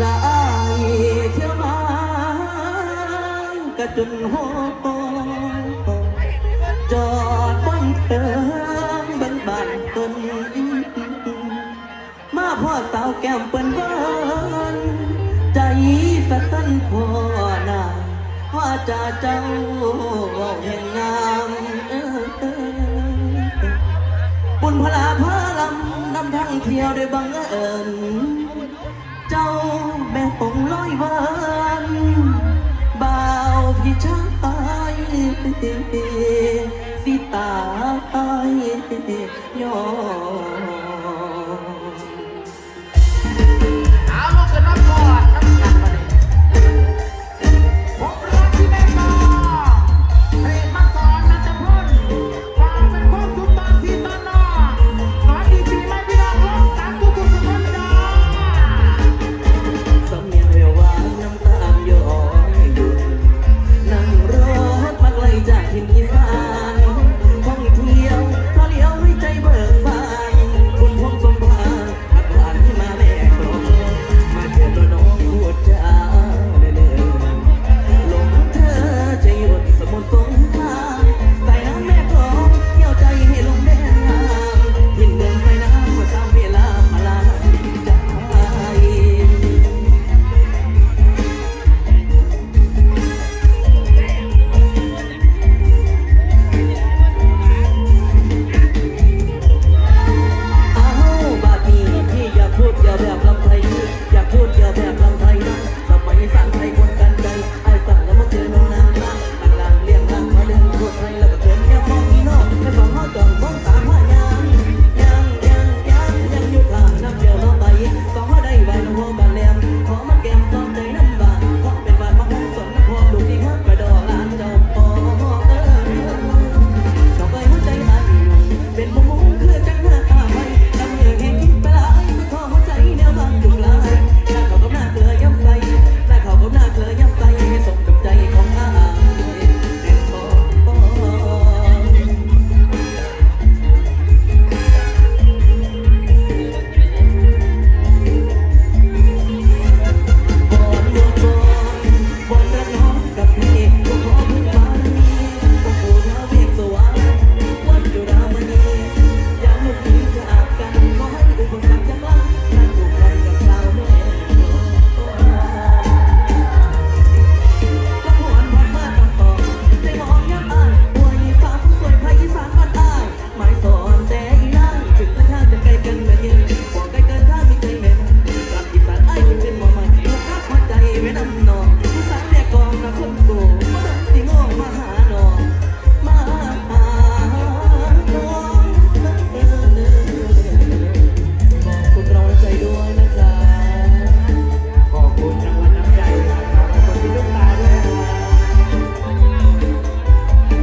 ละอายเที่ยวมากระจนโหจอดบนเติมบันบานเปิ้นมาพ่อสาวแก้มเปิ้นบ้านใจสะตันพ่อหนาว่าจะเจ้าแห่งงามเออเออบุญพลาพาลำนำทางเที่ยวได้บังเอิญ เจ้าแม่ปงลอยวันบ่าวพี่ชายสิตายยอ